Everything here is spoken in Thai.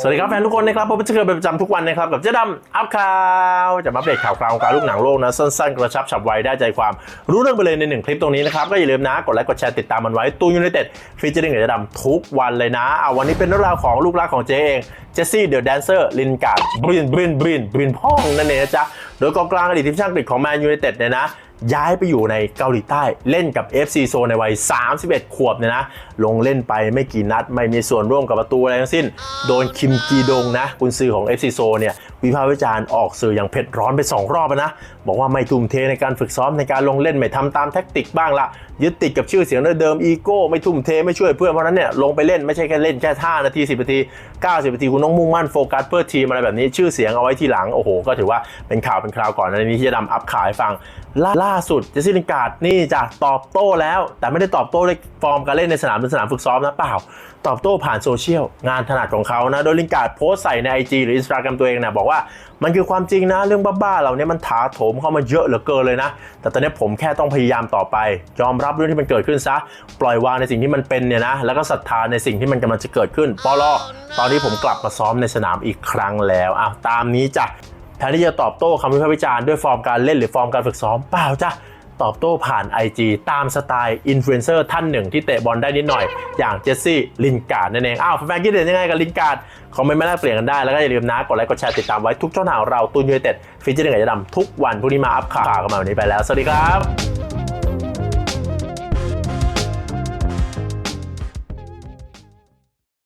สวัสดีครับแฟนทุกคนนะครับผมจะเคยเป็นประจำทุกวันนะครับกับเจ๊ดำอัพข่าวจะมาอัปเดตข่าวคราวของการลูกหนังโลกนะสั้นๆ กระชับฉับไวได้ใจความรู้เรื่องไปเลยในหนึ่งคลิปตรงนี้นะครับก็อย่าลืมนะกดไลค์กดแชร์ติดตามมันไว้ตูยูไนเต็ดฟีเจอริ่งกับเจ๊ดำทุกวันเลยนะเอาวันนี้เป็นเรื่องราวของลูกรักของเจ๊เองเจสซี่เดอะแดนเซอร์ลินการ์ดบรินบรินบรินบรินพ่องนั่นเองนะจ๊ะโดยกองกลางอดีตทีมชาติอังกฤษของแมนยูไนเต็ดเนี่ยนะ ย้ายไปอยู่ในเกาหลีใต้เล่นกับ FC โซในวัย 31 ขวบเนี่ยนะ ลงเล่นไปไม่กี่นัด ไม่มีส่วนร่วมกับประตูอะไรทั้งสิ้น โดนคิมกีดงนะกุนซือของ FC โซเนี่ยวิพากษ์วิจารณ์ออกสื่ออย่างเผ็ดร้อนไป 2 รอบนะ บอกว่าไม่ทุ่มเทในการฝึกซ้อมในการลงเล่นไม่ทำตามแท็กติกบ้างละยึดติดกับชื่อเสียงเดิมอีโก้ไม่ทุ่มเทไม่ช่วยเพื่อนเพราะนั้นเนี่ยลงไปเล่นไม่ใช่แค่เล่นแค่ท่านาที10นาที90นาทีคุณต้องมุ่งมั่นโฟกัสเพื่อทีมอะไรแบบนี้ ชื่อเสียงเอาไว้ทีหลังโอ้โหก็ถือว่าเป็นข่าวเป็นคราวก่อนในนี้ที่จะนำอัพขายฟังล่าล่าสุดเจสซี่ลินการ์ดนี่จะตอบโต้แล้ว แต่ไม่ได้ตอบโต้ด้วยฟอร์มการเล่นในสนามเป็นสนามฝึกซ้อมนะเปล่า ตอบโต้ผ่านโซเชียลงานถนัดของเขานะ โดยลินการ์ดโพสใส่ใน IG หรือ Instagram ตัวเองนะบอกว่ามันคือความจริงนะ เรื่องบ้าๆเหล่านี้มันถาโถมเข้ามาเยอะเหลือเกินเลยนะ แต่ตอนนี้ผมแค่ต้องพยายามต่อไป ยอมรับเรื่องที่มันเกิดขึ้นซะ ปล่อยวางในสิ่งที่มันเป็นเนี่ยนะ แล้วก็ศรัทธาในสิ่งที่มันกำลังจะเกิดขึ้นปอลอตอนนี้ผมกลับมาซ้อมในสนามอีกครั้งแล้วอะตามนี้จ้ะแทนที่จะตอบโต้คำวิพากษ์วิจารณ์ด้วยฟอร์มการเล่นหรือฟอร์มการฝึกซ้อมเปล่าจ้ะ ตอบโต้ผ่าน IG ตามสไตล์อินฟลูเอนเซอร์ท่านหนึ่งที่เตะบอลได้นิดหน่อยอย่างเจสซี่ลินการ์ดนั่นเองอ้าวแฟนๆคิดเห็นยังไงกับลินการ์ดคอมเมนต์มาแลกเปลี่ยนกันได้ แล้วก็อย่าลืมนะกดไลค์กดแชร์ติดตามไว้ทุกช่องทางของเราตูนยูไนเต็ดฟีเจอร์หนึ่งกับจะดำทุกวันพรุ่งนี้มาอัพข่าวกันมาวันนี้ไปแล้วสวัสดีครับ